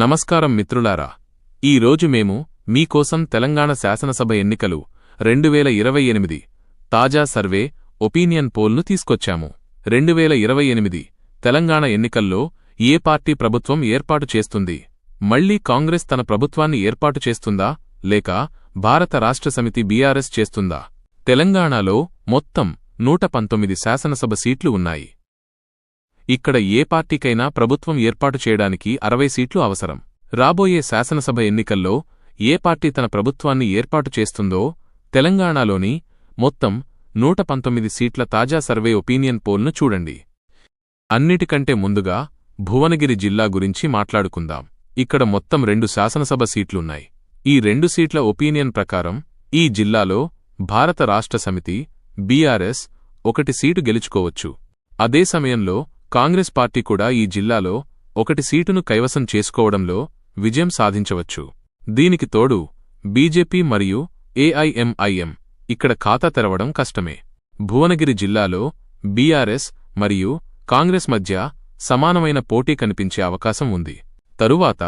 నమస్కారం మిత్రులారా. ఈరోజు మేము మీకోసం తెలంగాణ శాసనసభ ఎన్నికలు రెండు వేల ఇరవై ఎనిమిది తాజా సర్వే ఒపీనియన్ పోల్ను తీసుకొచ్చాము. రెండు వేల ఇరవై ఎనిమిది తెలంగాణ ఎన్నికల్లో ఏ పార్టీ ప్రభుత్వం ఏర్పాటు చేస్తుంది? మళ్ళీ కాంగ్రెస్ తన ప్రభుత్వాన్ని ఏర్పాటు చేస్తుందా? లేక భారత రాష్ట్ర సమితి బీఆర్ఎస్ చేస్తుందా? తెలంగాణలో మొత్తం నూట పంతొమ్మిది శాసనసభ సీట్లు ఉన్నాయి. ఇక్కడ ఏ పార్టీకైనా ప్రభుత్వం ఏర్పాటు చేయడానికి అరవై సీట్లు అవసరం. రాబోయే శాసనసభ ఎన్నికల్లో ఏ పార్టీ తన ప్రభుత్వాన్ని ఏర్పాటు చేస్తుందో తెలంగాణలోని మొత్తం నూట పంతొమ్మిది సీట్ల తాజా సర్వే ఒపీనియన్ పోల్ను చూడండి. అన్నిటికంటే ముందుగా భువనగిరి జిల్లా గురించి మాట్లాడుకుందాం. ఇక్కడ మొత్తం రెండు శాసనసభ సీట్లున్నాయి. ఈ రెండు సీట్ల ఒపీనియన్ ప్రకారం ఈ జిల్లాలో భారత రాష్ట్ర సమితి బీఆర్ఎస్ ఒకటి సీటు గెలుచుకోవచ్చు. అదే సమయంలో కాంగ్రెస్ పార్టీ కూడా ఈ జిల్లాలో ఒకటి సీటును కైవసం చేసుకోవడంలో విజయం సాధించవచ్చు. దీనికి తోడు బీజేపీ మరియు ఏఐఎంఐఎం ఇక్కడ ఖాతా తెరవడం కష్టమే. భువనగిరి జిల్లాలో బీఆర్ఎస్ మరియు కాంగ్రెస్ మధ్య సమానమైన పోటీ కనిపించే అవకాశం ఉంది. తరువాత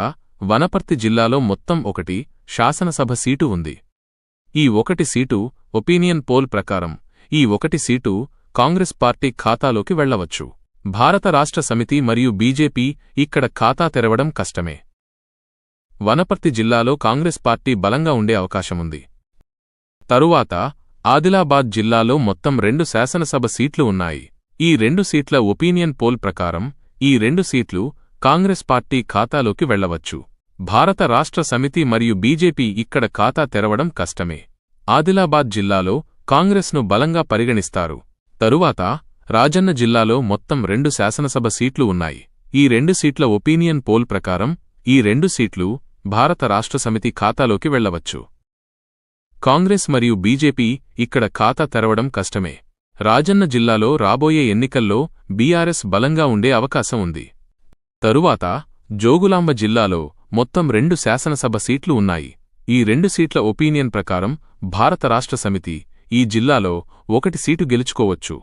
వనపర్తి జిల్లాలో మొత్తం ఒకటి శాసనసభ సీటు ఉంది. ఈ ఒకటి సీటు ఒపీనియన్ పోల్ ప్రకారం ఈ ఒకటి సీటు కాంగ్రెస్ పార్టీ ఖాతాలోకి వెళ్ళవచ్చు భారత రాష్ట్ర సమితి మరియు బీజేపీ ఇక్కడ ఖాతా తెరవడం కష్టమే. వనపర్తి జిల్లాలో కాంగ్రెస్ పార్టీ బలంగా ఉండే అవకాశముంది. తరువాత ఆదిలాబాద్ జిల్లాలో మొత్తం రెండు శాసనసభ సీట్లు ఉన్నాయి. ఈ రెండు సీట్ల ఒపీనియన్ పోల్ ప్రకారం ఈ రెండు సీట్లు కాంగ్రెస్ పార్టీ ఖాతాలోకి వెళ్ళవచ్చు భారత రాష్ట్ర సమితి మరియు బీజేపీ ఇక్కడ ఖాతా తెరవడం కష్టమే. ఆదిలాబాద్ జిల్లాలో కాంగ్రెస్ను బలంగా పరిగణిస్తారు. తరువాత రాజన్న జిల్లాలో మొత్తం రెండు శాసనసభ సీట్లు ఉన్నాయి. ఈ రెండు సీట్ల ఒపీనియన్ పోల్ ప్రకారం ఈ రెండు సీట్లు భారత రాష్ట్ర సమితి ఖాతాలోకి వెళ్ళవచ్చు కాంగ్రెస్ మరియు బీజేపీ ఇక్కడ ఖాతా తెరవడం కష్టమే. రాజన్న జిల్లాలో రాబోయే ఎన్నికల్లో బీఆర్ఎస్ బలంగా ఉండే అవకాశం ఉంది. తరువాత జోగులాంబ జిల్లాలో మొత్తం రెండు శాసనసభ సీట్లు ఉన్నాయి. ఈ రెండు సీట్ల ఒపీనియన్ ప్రకారం భారత రాష్ట్ర సమితి ఈ జిల్లాలో ఒకటి సీటు గెలుచుకోవచ్చు.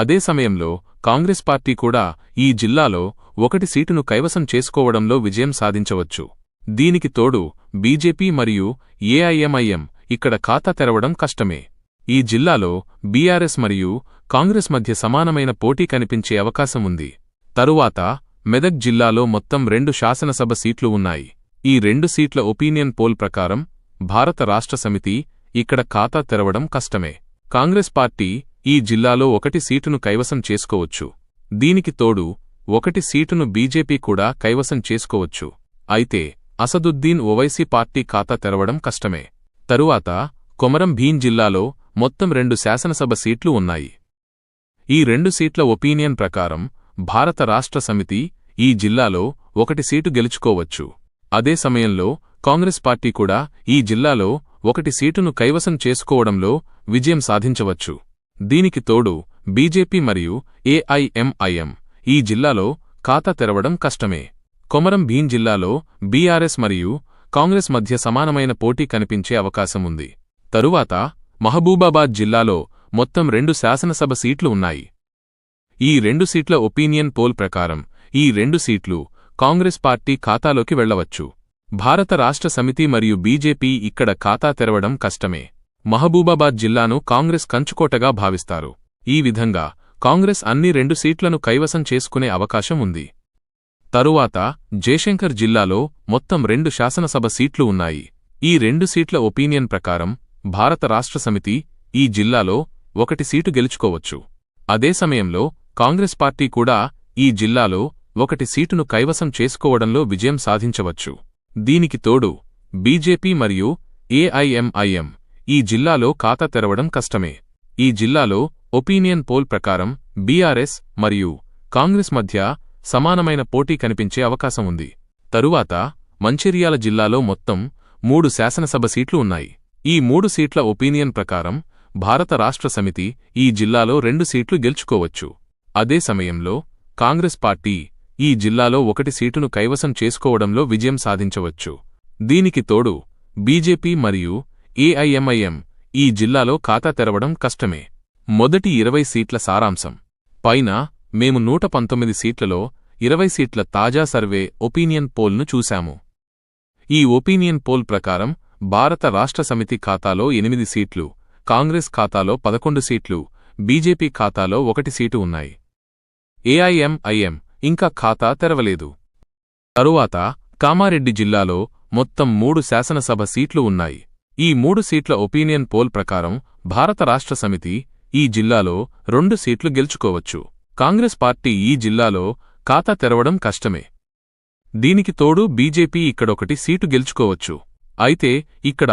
అదే సమయంలో కాంగ్రెస్ పార్టీ కూడా ఈ జిల్లాలో ఒకటి సీటును కైవసం చేసుకోవడంలో విజయం సాధించవచ్చు. దీనికి తోడు బీజేపీ మరియు ఏఐఎంఐఎం ఇక్కడ ఖాతా తెరవడం కష్టమే. ఈ జిల్లాలో బీఆర్ఎస్ మరియు కాంగ్రెస్ మధ్య సమానమైన పోటీ కనిపించే అవకాశం ఉంది. తరువాత మెదక్ జిల్లాలో మొత్తం రెండు శాసనసభ సీట్లు ఉన్నాయి. ఈ రెండు సీట్ల ఒపీనియన్ పోల్ ప్రకారం భారత రాష్ట్ర సమితి ఇక్కడ ఖాతా తెరవడం కష్టమే. కాంగ్రెస్ పార్టీ ఈ జిల్లాలో ఒకటి సీటును కైవసం చేసుకోవచ్చు. దీనికి తోడు ఒకటి సీటును బీజేపీ కూడా కైవసం చేసుకోవచ్చు. అయితే అసదుద్దీన్ ఓవైసీ పార్టీ ఖాతా తెరవడం కష్టమే. తరువాత కొమరం భీం జిల్లాలో మొత్తం రెండు శాసనసభ సీట్లు ఉన్నాయి. ఈ రెండు సీట్ల ఒపీనియన్ ప్రకారం భారత రాష్ట్ర సమితి ఈ జిల్లాలో ఒకటి సీటు గెలుచుకోవచ్చు. అదే సమయంలో కాంగ్రెస్ పార్టీ కూడా ఈ జిల్లాలో ఒకటి సీటును కైవసం చేసుకోవడంలో విజయం సాధించవచ్చు. దీనికి తోడు బీజేపీ మరియు ఏఐఎంఐఎం ఈ జిల్లాలో ఖాతా తెరవడం కష్టమే. కొమరం భీం జిల్లాలో బీఆర్ఎస్ మరియు కాంగ్రెస్ మధ్య సమానమైన పోటీ కనిపించే అవకాశం ఉంది. తరువాత మహబూబాబాద్ జిల్లాలో మొత్తం రెండు శాసనసభ సీట్లు ఉన్నాయి. ఈ రెండు సీట్ల ఒపీనియన్ పోల్ ప్రకారం ఈ రెండు సీట్లు కాంగ్రెస్ పార్టీ ఖాతాలోకి వెళ్ళవచ్చు భారత రాష్ట్ర సమితి మరియు బీజేపీ ఇక్కడ ఖాతా తెరవడం కష్టమే. మహబూబాబాద్ జిల్లాను కాంగ్రెస్ కంచుకోటగా భావిస్తారు. ఈ విధంగా కాంగ్రెస్ అన్ని రెండు సీట్లను కైవసం చేసుకునే అవకాశం ఉంది. తరువాత జయశంకర్ జిల్లాలో మొత్తం రెండు శాసనసభ సీట్లు ఉన్నాయి. ఈ రెండు సీట్ల ఒపీనియన్ ప్రకారం భారత రాష్ట్ర సమితి ఈ జిల్లాలో ఒకటి సీటు గెలుచుకోవచ్చు. అదే సమయంలో కాంగ్రెస్ పార్టీ కూడా ఈ జిల్లాలో ఒకటి సీటును కైవసం చేసుకోవడంలో విజయం సాధించవచ్చు. దీనికి తోడు బీజేపీ మరియు ఏఐఎంఐఎం ఈ జిల్లాలో ఖాతా తెరవడం కష్టమే. ఈ జిల్లాలో ఒపీనియన్ పోల్ ప్రకారం బీఆర్ఎస్ మరియు కాంగ్రెస్ మధ్య సమానమైన పోటీ కనిపించే అవకాశం ఉంది. తరువాత మంచిర్యాల జిల్లాలో మొత్తం మూడు శాసనసభ సీట్లు ఉన్నాయి. ఈ మూడు సీట్ల ఒపీనియన్ ప్రకారం భారత రాష్ట్ర సమితి ఈ జిల్లాలో రెండు సీట్లు గెలుచుకోవచ్చు. అదే సమయంలో కాంగ్రెస్ పార్టీ ఈ జిల్లాలో ఒకటి సీటును కైవసం చేసుకోవడంలో విజయం సాధించవచ్చు. దీనికి తోడు బీజేపీ మరియు ఏఐఎంఐఎం ఈ జిల్లాలో ఖాతా తెరవడం కష్టమే. మొదటి ఇరవై సీట్ల సారాంశం. పైన మేము నూట పంతొమ్మిది సీట్లలో ఇరవై సీట్ల తాజా సర్వే ఒపీనియన్ పోల్ను చూశాము. ఈ ఒపీనియన్ పోల్ ప్రకారం భారత రాష్ట్ర సమితి ఖాతాలో ఎనిమిది సీట్లు కాంగ్రెస్ ఖాతాలో పదకొండు సీట్లు బీజేపీ ఖాతాలో ఒకటి సీటు ఉన్నాయి. ఏఐఎంఐఎం ఇంకా ఖాతా తెరవలేదు. తరువాత కామారెడ్డి జిల్లాలో మొత్తం మూడు శాసనసభ సీట్లు ఉన్నాయి. ఈ మూడు సీట్ల ఒపీనియన్ పోల్ ప్రకారం భారత రాష్ట్ర సమితి ఈ జిల్లాలో రెండు సీట్లు గెలుచుకోవచ్చు. కాంగ్రెస్ పార్టీ ఈ జిల్లాలో ఖాతా తెరవడం కష్టమే. దీనికి తోడు బీజేపీ ఇక్కడొకటి సీటు గెలుచుకోవచ్చు. అయితే ఇక్కడ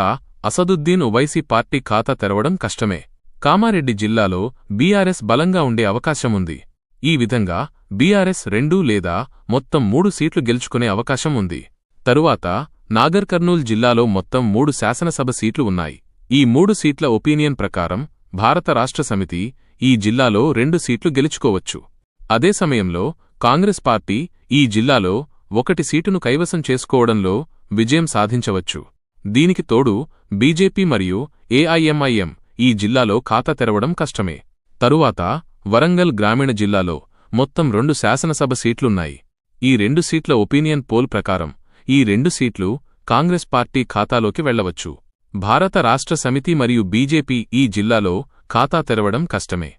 అసదుద్దీన్ ఉవైసీ పార్టీ ఖాతా తెరవడం కష్టమే. కామారెడ్డి జిల్లాలో బీఆర్ఎస్ బలంగా ఉండే అవకాశముంది ఈ విధంగా బీఆర్ఎస్ రెండు లేదా మొత్తం మూడు సీట్లు గెలుచుకునే అవకాశం ఉంది. తరువాత నాగర్ కర్నూల్ జిల్లాలో మొత్తం మూడు శాసనసభ సీట్లు ఉన్నాయి. ఈ మూడు సీట్ల ఒపీనియన్ ప్రకారం భారత రాష్ట్ర సమితి ఈ జిల్లాలో రెండు సీట్లు గెలుచుకోవచ్చు. అదే సమయంలో కాంగ్రెస్ పార్టీ ఈ జిల్లాలో ఒకటి సీటును కైవసం చేసుకోవడంలో విజయం సాధించవచ్చు. దీనికి తోడు బీజేపీ మరియు ఏఐఎంఐఎం ఈ జిల్లాలో ఖాతా తెరవడం కష్టమే. తరువాత వరంగల్ గ్రామీణ జిల్లాలో మొత్తం రెండు శాసనసభ సీట్లున్నాయి. ఈ రెండు సీట్ల ఒపీనియన్ పోల్ ప్రకారం ఈ రెండు సీట్లు కాంగ్రెస్ పార్టీ ఖాతాలోకి వెళ్ళవచ్చు భారత రాష్ట్ర సమితి మరియు బీజేపీ ఈ జిల్లాలో ఖాతా తెరవడం కష్టమే.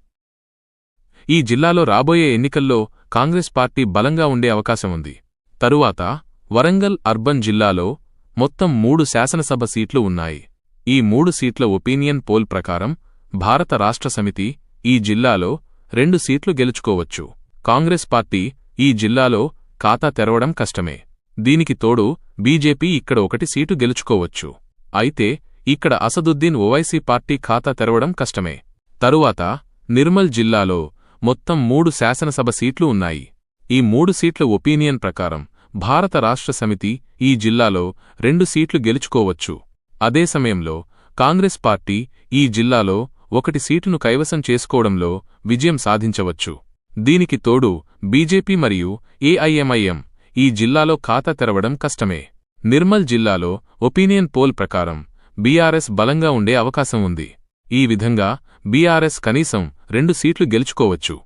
ఈ జిల్లాలో రాబోయే ఎన్నికల్లో కాంగ్రెస్ పార్టీ బలంగా ఉండే అవకాశముంది తరువాత వరంగల్ అర్బన్ జిల్లాలో మొత్తం మూడు శాసనసభ సీట్లు ఉన్నాయి. ఈ మూడు సీట్ల ఒపీనియన్ పోల్ ప్రకారం భారత రాష్ట్ర సమితి ఈ జిల్లాలో రెండు సీట్లు గెలుచుకోవచ్చు. కాంగ్రెస్ పార్టీ ఈ జిల్లాలో ఖాతా తెరవడం కష్టమే. దీనికి తోడు బీజేపీ ఇక్కడ ఒకటి సీటు గెలుచుకోవచ్చు. అయితే ఇక్కడ అసదుద్దీన్ ఓవైసీ పార్టీ ఖాతా తెరవడం కష్టమే. తరువాత నిర్మల్ జిల్లాలో మొత్తం మూడు శాసనసభ సీట్లు ఉన్నాయి. ఈ మూడు సీట్ల ఒపీనియన్ ప్రకారం భారత రాష్ట్ర సమితి ఈ జిల్లాలో రెండు సీట్లు గెలుచుకోవచ్చు. అదే సమయంలో కాంగ్రెస్ పార్టీ ఈ జిల్లాలో ఒకటి సీటును కైవసం చేసుకోవడంలో విజయం సాధించవచ్చు. దీనికి తోడు బీజేపీ మరియు ఏఐఎంఐఎం ఈ జిల్లాలో ఖాతా తెరవడం కష్టమే. నిర్మల్ జిల్లాలో ఒపీనియన్ పోల్ ప్రకారం బీఆర్ఎస్ బలంగా ఉండే అవకాశం ఉంది. ఈ విధంగా బీఆర్ఎస్ కనీసం రెండు సీట్లు గెలుచుకోవచ్చు.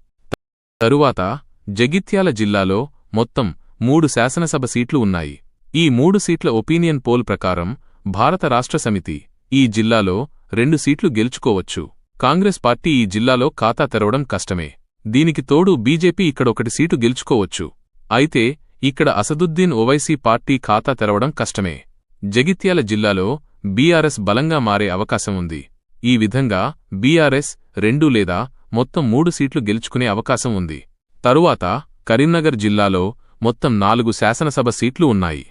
తరువాత జగిత్యాల జిల్లాలో మొత్తం మూడు శాసనసభ సీట్లు ఉన్నాయి. ఈ మూడు సీట్ల ఒపీనియన్ పోల్ ప్రకారం భారత రాష్ట్ర సమితి ఈ జిల్లాలో రెండు సీట్లు గెలుచుకోవచ్చు. కాంగ్రెస్ పార్టీ ఈ జిల్లాలో ఖాతా తెరవడం కష్టమే. దీనికి తోడు బీజేపీ ఇక్కడొకటి సీటు గెలుచుకోవచ్చు. అయితే ఇక్కడ అసదుద్దీన్ ఓవైసీ పార్టీ ఖాతా తెరవడం కష్టమే. జగిత్యాల జిల్లాలో బీఆర్ఎస్ బలంగా మారే అవకాశం ఉంది. ఈ విధంగా బీఆర్ఎస్ రెండు లేదా మొత్తం మూడు సీట్లు గెలుచుకునే అవకాశం ఉంది. తరువాత కరీంనగర్ జిల్లాలో మొత్తం నాలుగు శాసనసభ సీట్లు ఉన్నాయి.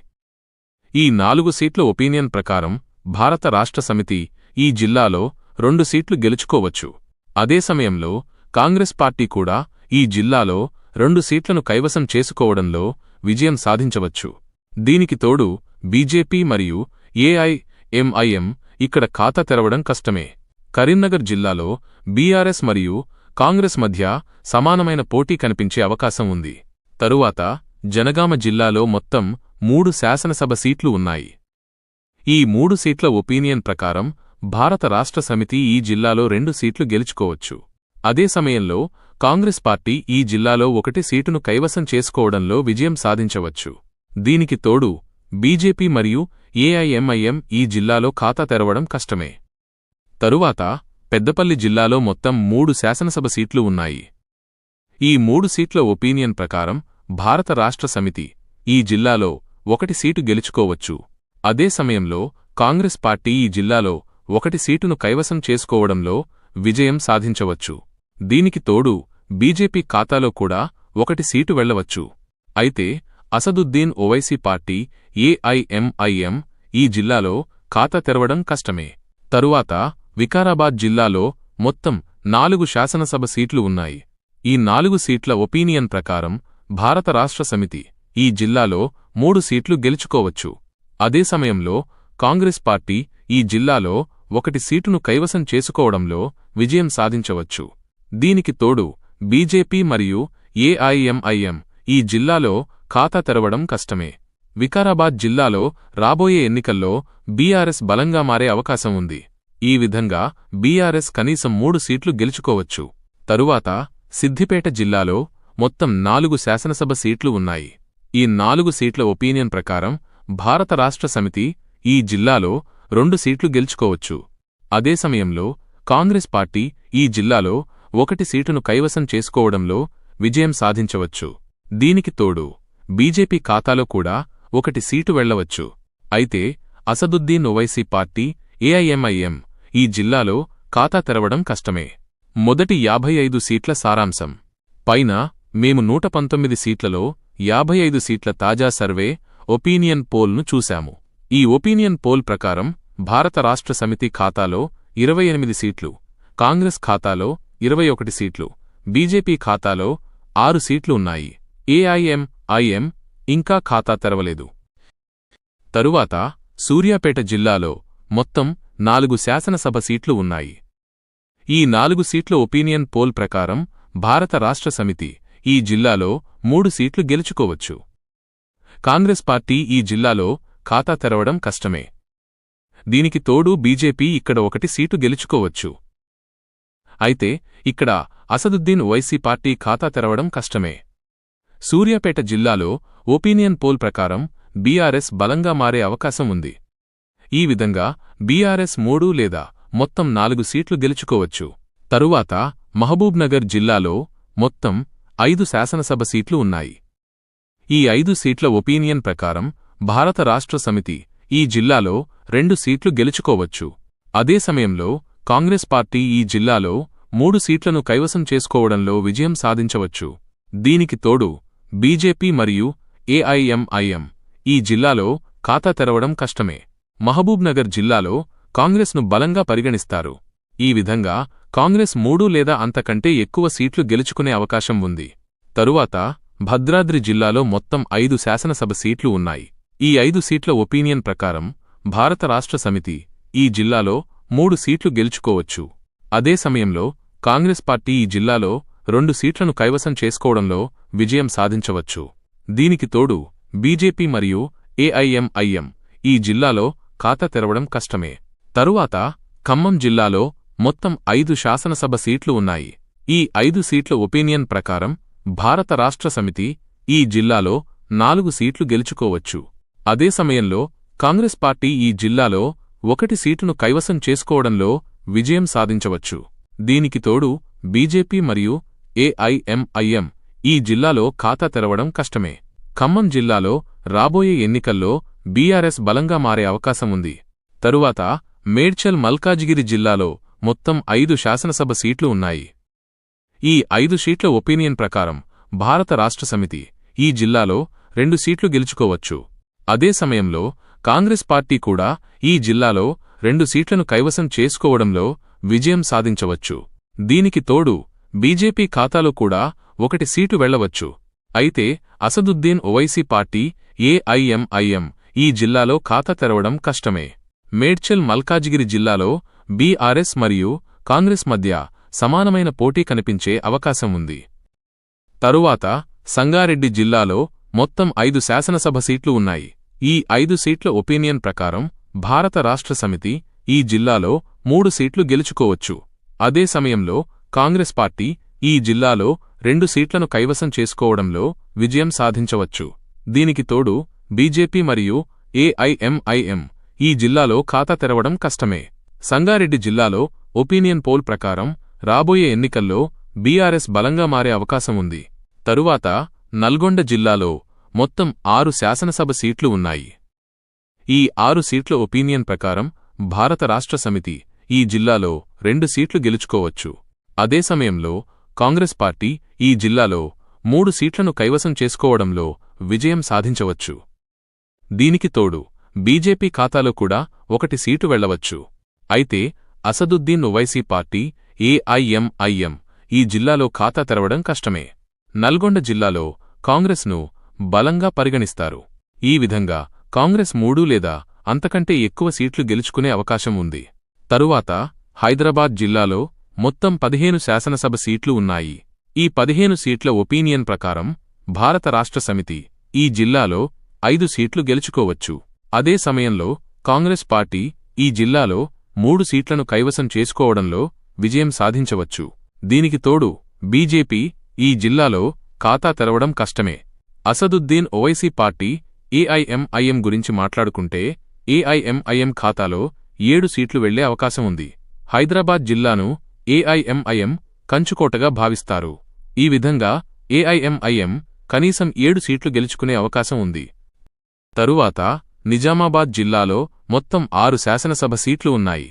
ఈ నాలుగు సీట్ల ఒపీనియన్ ప్రకారం భారత రాష్ట్ర సమితి ఈ జిల్లాలో రెండు సీట్లు గెలుచుకోవచ్చు. అదే సమయంలో కాంగ్రెస్ పార్టీ కూడా ఈ జిల్లాలో రెండు సీట్లను కైవసం చేసుకోవడంలో విజయం సాధించవచ్చు. దీనికి తోడు బీజేపీ మరియు ఏఐఎంఐఎం ఇక్కడ ఖాతా తెరవడం కష్టమే. కరీంనగర్ జిల్లాలో బీఆర్ఎస్ మరియు కాంగ్రెస్ మధ్య సమానమైన పోటీ కనిపించే అవకాశం ఉంది. తరువాత జనగామ జిల్లాలో మొత్తం మూడు శాసనసభ సీట్లు ఉన్నాయి. ఈ మూడు సీట్ల ఒపీనియన్ ప్రకారం భారత రాష్ట్ర సమితి ఈ జిల్లాలో రెండు సీట్లు గెలుచుకోవచ్చు. అదే సమయంలో కాంగ్రెస్ పార్టీ ఈ జిల్లాలో ఒకటి సీటును కైవసం చేసుకోవడంలో విజయం సాధించవచ్చు. దీనికి తోడు బీజేపీ మరియు ఏఐఎంఐఎం ఈ జిల్లాలో ఖాతా తెరవడం కష్టమే. తరువాత పెద్దపల్లి జిల్లాలో మొత్తం మూడు శాసనసభ సీట్లు ఉన్నాయి. ఈ మూడు సీట్ల ఒపీనియన్ ప్రకారం భారత రాష్ట్ర సమితి ఈ జిల్లాలో ఒకటి సీటు గెలుచుకోవచ్చు. అదే సమయంలో కాంగ్రెస్ పార్టీ ఈ జిల్లాలో ఒకటి సీటును కైవసం చేసుకోవడంలో విజయం సాధించవచ్చు. దీనికి తోడు బీజేపీ ఖాతాలో కూడా ఒకటి సీటు వెళ్ళవచ్చు. అయితే అసదుద్దీన్ ఓవైసీ పార్టీ ఏఐఎంఐఎం ఈ జిల్లాలో ఖాతా తెరవడం కష్టమే. తరువాత వికారాబాద్ జిల్లాలో మొత్తం నాలుగు శాసనసభ సీట్లు ఉన్నాయి. ఈ నాలుగు సీట్ల ఒపీనియన్ ప్రకారం భారత రాష్ట్ర సమితి ఈ జిల్లాలో మూడు సీట్లు గెలుచుకోవచ్చు. అదే సమయంలో కాంగ్రెస్ పార్టీ ఈ జిల్లాలో ఒకటి సీటును కైవసం చేసుకోవడంలో విజయం సాధించవచ్చు. దీనికి తోడు బీజేపీ మరియు ఏఐఎంఐఎం ఈ జిల్లాలో ఖాతా తెరవడం కష్టమే. వికారాబాద్ జిల్లాలో రాబోయే ఎన్నికల్లో బీఆర్ఎస్ బలంగా మారే అవకాశం ఉంది. ఈ విధంగా బీఆర్ఎస్ కనీసం మూడు సీట్లు గెలుచుకోవచ్చు. తరువాత సిద్దిపేట జిల్లాలో మొత్తం నాలుగు శాసనసభ సీట్లు ఉన్నాయి. ఈ నాలుగు సీట్ల ఒపీనియన్ ప్రకారం భారత రాష్ట్ర సమితి ఈ జిల్లాలో రెండు సీట్లు గెలుచుకోవచ్చు. అదే సమయంలో కాంగ్రెస్ పార్టీ ఈ జిల్లాలో ఒకటి సీటును కైవసం చేసుకోవడంలో విజయం సాధించవచ్చు. దీనికి తోడు బీజేపీ ఖాతాలో కూడా ఒకటి సీటు వెళ్ళవచ్చు. అయితే అసదుద్దీన్ ఓవైసీ పార్టీ ఏఐఎంఐఎం ఈ జిల్లాలో ఖాతా తెరవడం కష్టమే. మొదటి యాభై ఐదు సీట్ల సారాంశం. పైన మేము నూట పంతొమ్మిది సీట్లలో యాభై ఐదు సీట్ల తాజా సర్వే ఒపీనియన్ పోల్ను చూశాము. ఈ ఒపీనియన్ పోల్ ప్రకారం భారత రాష్ట్ర సమితి ఖాతాలో ఇరవై ఎనిమిది సీట్లు కాంగ్రెస్ ఖాతాలో ఇరవై ఒకటి సీట్లు. బీజేపీ ఖాతాలో ఆరు సీట్లు ఉన్నాయి. ఏఐఎం ఐఎం ఇంకా ఖాతా తెరవలేదు. తరువాత సూర్యాపేట జిల్లాలో మొత్తం నాలుగు శాసనసభ సీట్లు ఉన్నాయి. ఈ నాలుగు సీట్ల ఒపీనియన్ పోల్ ప్రకారం భారత రాష్ట్ర సమితి ఈ జిల్లాలో మూడు సీట్లు గెలుచుకోవచ్చు. కాంగ్రెస్ పార్టీ ఈ జిల్లాలో ఖాతా తెరవడం కష్టమే. దీనికి తోడు బీజేపీ ఇక్కడ ఒకటి సీటు గెలుచుకోవచ్చు. అయితే ఇక్కడ అసదుద్దీన్ వైసీ పార్టీ ఖాతా తెరవడం కష్టమే. సూర్యాపేట జిల్లాలో ఒపీనియన్ పోల్ ప్రకారం బీఆర్ఎస్ బలంగా మారే అవకాశం ఉంది. ఈ విధంగా బీఆర్ఎస్ మూడు లేదా మొత్తం నాలుగు సీట్లు గెలుచుకోవచ్చు. తరువాత మహబూబ్నగర్ జిల్లాలో మొత్తం ఐదు శాసనసభ సీట్లు ఉన్నాయి. ఈ ఐదు సీట్ల ఒపీనియన్ ప్రకారం భారత రాష్ట్ర సమితి ఈ జిల్లాలో రెండు సీట్లు గెలుచుకోవచ్చు. అదే సమయంలో కాంగ్రెస్ పార్టీ ఈ జిల్లాలో మూడు సీట్లను కైవసం చేసుకోవడంలో విజయం సాధించవచ్చు. దీనికి తోడు బీజేపీ మరియు ఏఐఎంఐఎం ఈ జిల్లాలో ఖాతా తెరవడం కష్టమే. మహబూబ్నగర్ జిల్లాలో కాంగ్రెస్ను బలంగా పరిగణిస్తారు. ఈ విధంగా కాంగ్రెస్ మూడు లేదా అంతకంటే ఎక్కువ సీట్లు గెలుచుకునే అవకాశం ఉంది. తరువాత భద్రాద్రి జిల్లాలో మొత్తం ఐదు శాసనసభ సీట్లు ఉన్నాయి. ఈ ఐదు సీట్ల ఒపీనియన్ ప్రకారం భారత రాష్ట్ర సమితి ఈ జిల్లాలో మూడు సీట్లు గెలుచుకోవచ్చు. అదే సమయంలో కాంగ్రెస్ పార్టీ ఈ జిల్లాలో రెండు సీట్లను కైవసం చేసుకోవడంలో విజయం సాధించవచ్చు. దీనికి తోడు బీజేపీ మరియు ఏఐఎంఐఎం ఈ జిల్లాలో ఖాతా తెరవడం కష్టమే. తరువాత ఖమ్మం జిల్లాలో మొత్తం ఐదు శాసనసభ సీట్లు ఉన్నాయి. ఈ ఐదు సీట్ల ఒపీనియన్ ప్రకారం భారత రాష్ట్ర సమితి ఈ జిల్లాలో నాలుగు సీట్లు గెలుచుకోవచ్చు. అదే సమయంలో కాంగ్రెస్ పార్టీ ఈ జిల్లాలో ఒకటి సీటును కైవసం చేసుకోవడంలో విజయం సాధించవచ్చు. దీనికి తోడు బీజేపీ మరియు ఏఐఎంఐఎం ఈ జిల్లాలో ఖాతా తెరవడం కష్టమే. ఖమ్మం జిల్లాలో రాబోయే ఎన్నికల్లో బీఆర్ఎస్ బలంగా మారే అవకాశం ఉంది. తరువాత మేడ్చల్ మల్కాజిగిరి జిల్లాలో మొత్తం ఐదు శాసనసభ సీట్లు ఉన్నాయి. ఈ ఐదు సీట్ల ఒపీనియన్ ప్రకారం భారత రాష్ట్ర సమితి ఈ జిల్లాలో రెండు సీట్లు గెలుచుకోవచ్చు. అదే సమయంలో కాంగ్రెస్ పార్టీ కూడా ఈ జిల్లాలో రెండు సీట్లను కైవసం చేసుకోవడంలో విజయం సాధించవచ్చు. దీనికి తోడు బీజేపీ ఖాతాలో కూడా ఒకటి సీటు వెళ్ళవచ్చు. అయితే అసదుద్దీన్ ఓవైసీ పార్టీ ఏఐఎంఐఎం ఈ జిల్లాలో ఖాతా తెరవడం కష్టమే. మేడ్చల్ మల్కాజిగిరి జిల్లాలో బీఆర్ఎస్ మరియు కాంగ్రెస్ మధ్య సమానమైన పోటీ కనిపించే అవకాశం ఉంది. తరువాత సంగారెడ్డి జిల్లాలో మొత్తం ఐదు శాసనసభ సీట్లు ఉన్నాయి. ఈ ఐదు సీట్ల ఒపీనియన్ ప్రకారం భారత రాష్ట్ర సమితి ఈ జిల్లాలో మూడు సీట్లు గెలుచుకోవచ్చు. అదే సమయంలో కాంగ్రెస్ పార్టీ ఈ జిల్లాలో రెండు సీట్లను కైవసం చేసుకోవడంలో విజయం సాధించవచ్చు. దీనికి తోడు బీజేపీ మరియు ఏఐఎంఐఎం ఈ జిల్లాలో ఖాతా తెరవడం కష్టమే. సంగారెడ్డి జిల్లాలో ఒపీనియన్ పోల్ ప్రకారం రాబోయే ఎన్నికల్లో బీఆర్ఎస్ బలంగా మారే అవకాశం ఉంది. తరువాత నల్గొండ జిల్లాలో మొత్తం ఆరు శాసనసభ సీట్లు ఉన్నాయి. ఈ ఆరు సీట్ల ఒపీనియన్ ప్రకారం భారత రాష్ట్ర సమితి ఈ జిల్లాలో రెండు సీట్లు గెలుచుకోవచ్చు. అదే సమయంలో కాంగ్రెస్ పార్టీ ఈ జిల్లాలో మూడు సీట్లను కైవసం చేసుకోవడంలో విజయం సాధించవచ్చు. దీనికి తోడు బీజేపీ ఖాతాలో కూడా ఒకటి సీటు వెళ్ళవచ్చు. అయితే అసదుద్దీన్ ఒవైసీ పార్టీ ఏఐఎంఐఎం ఈ జిల్లాలో ఖాతా తెరవడం కష్టమే. నల్గొండ జిల్లాలో కాంగ్రెస్ను బలంగా పరిగణిస్తారు. ఈ విధంగా కాంగ్రెస్ మూడు లేదా అంతకంటే ఎక్కువ సీట్లు గెలుచుకునే అవకాశం ఉంది. తరువాత హైదరాబాద్ జిల్లాలో మొత్తం పదిహేను శాసనసభ సీట్లు ఉన్నాయి. ఈ పదిహేను సీట్ల ఒపీనియన్ ప్రకారం భారత రాష్ట్ర సమితి ఈ జిల్లాలో ఐదు సీట్లు గెలుచుకోవచ్చు. అదే సమయంలో కాంగ్రెస్ పార్టీ ఈ జిల్లాలో మూడు సీట్లను కైవసం చేసుకోవడంలో విజయం సాధించవచ్చు. దీనికి తోడు బీజేపీ ఈ జిల్లాలో ఖాతా తెరవడం కష్టమే. అసదుద్దీన్ ఓవైసీ పార్టీ ఏఐఎంఐఎం గురించి మాట్లాడుకుంటే ఏఐఎంఐఎం ఖాతాలో ఏడు సీట్లు వెళ్ళే అవకాశం ఉంది. హైదరాబాద్ జిల్లాను ఏఐఎంఐఎం కంచుకోటగా భావిస్తారు. ఈ విధంగా ఏఐఎంఐఎం కనీసం ఏడు సీట్లు గెలుచుకునే అవకాశం ఉంది. తరువాత నిజామాబాద్ జిల్లాలో మొత్తం ఆరు శాసనసభ సీట్లు ఉన్నాయి.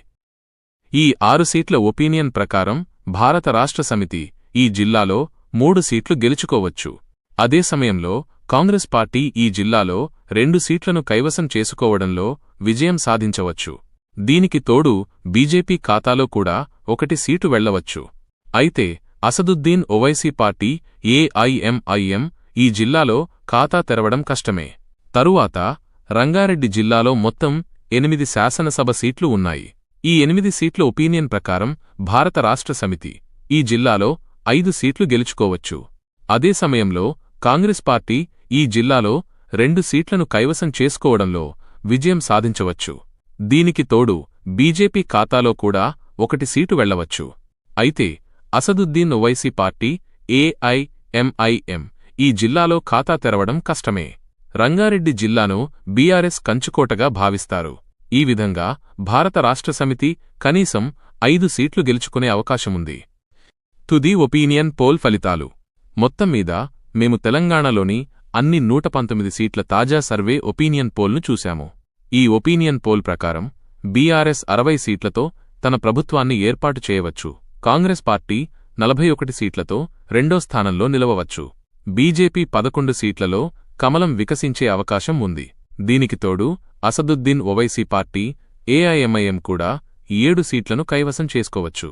ఈ ఆరు సీట్ల ఒపీనియన్ ప్రకారం భారత రాష్ట్ర సమితి ఈ జిల్లాలో మూడు సీట్లు గెలుచుకోవచ్చు. అదే సమయంలో కాంగ్రెస్ పార్టీ ఈ జిల్లాలో రెండు సీట్లను కైవసం చేసుకోవడంలో విజయం సాధించవచ్చు. దీనికి తోడు బీజేపీ ఖాతాలో కూడా ఒకటి సీటు వెళ్ళవచ్చు. అయితే అసదుద్దీన్ ఓవైసీ పార్టీ ఏఐఎంఐఎం ఈ జిల్లాలో ఖాతా తెరవడం కష్టమే. తరువాత రంగారెడ్డి జిల్లాలో మొత్తం ఎనిమిది శాసనసభ సీట్లు ఉన్నాయి. ఈ ఎనిమిది సీట్ల ఒపీనియన్ ప్రకారం భారత రాష్ట్ర సమితి ఈ జిల్లాలో ఐదు సీట్లు గెలుచుకోవచ్చు. అదే సమయంలో కాంగ్రెస్ పార్టీ ఈ జిల్లాలో రెండు సీట్లను కైవసం చేసుకోవడంలో విజయం సాధించవచ్చు. దీనికి తోడు బీజేపీ ఖాతాలో కూడా ఒకటి సీటు వెళ్ళవచ్చు. అయితే అసదుద్దీన్ ఒవైసీ పార్టీ ఏఐఎంఐఎం ఈ జిల్లాలో ఖాతా తెరవడం కష్టమే. రంగారెడ్డి జిల్లాను బీఆర్ఎస్ కంచుకోటగా భావిస్తారు. ఈ విధంగా భారత రాష్ట్ర సమితి కనీసం ఐదు సీట్లు గెలుచుకునే అవకాశముంది. తుది ఒపీనియన్ పోల్ ఫలితాలు. మొత్తం మీద మేము తెలంగాణలోని అన్ని నూట పంతొమ్మిది సీట్ల తాజా సర్వే ఒపీనియన్ పోల్ను చూశాము. ఈ ఒపీనియన్ పోల్ ప్రకారం బీఆర్ఎస్ అరవై సీట్లతో తన ప్రభుత్వాన్ని ఏర్పాటు చేయవచ్చు. కాంగ్రెస్ పార్టీ నలభై ఒకటి సీట్లతో రెండో స్థానంలో నిలవవచ్చు. బీజేపీ పదకొండు సీట్లలో కమలం వికసించే అవకాశం ఉంది. దీనికి తోడు అసదుద్దీన్ ఒవైసీ పార్టీ ఏఐఎంఐఎం కూడా ఏడు సీట్లను కైవసం చేసుకోవచ్చు.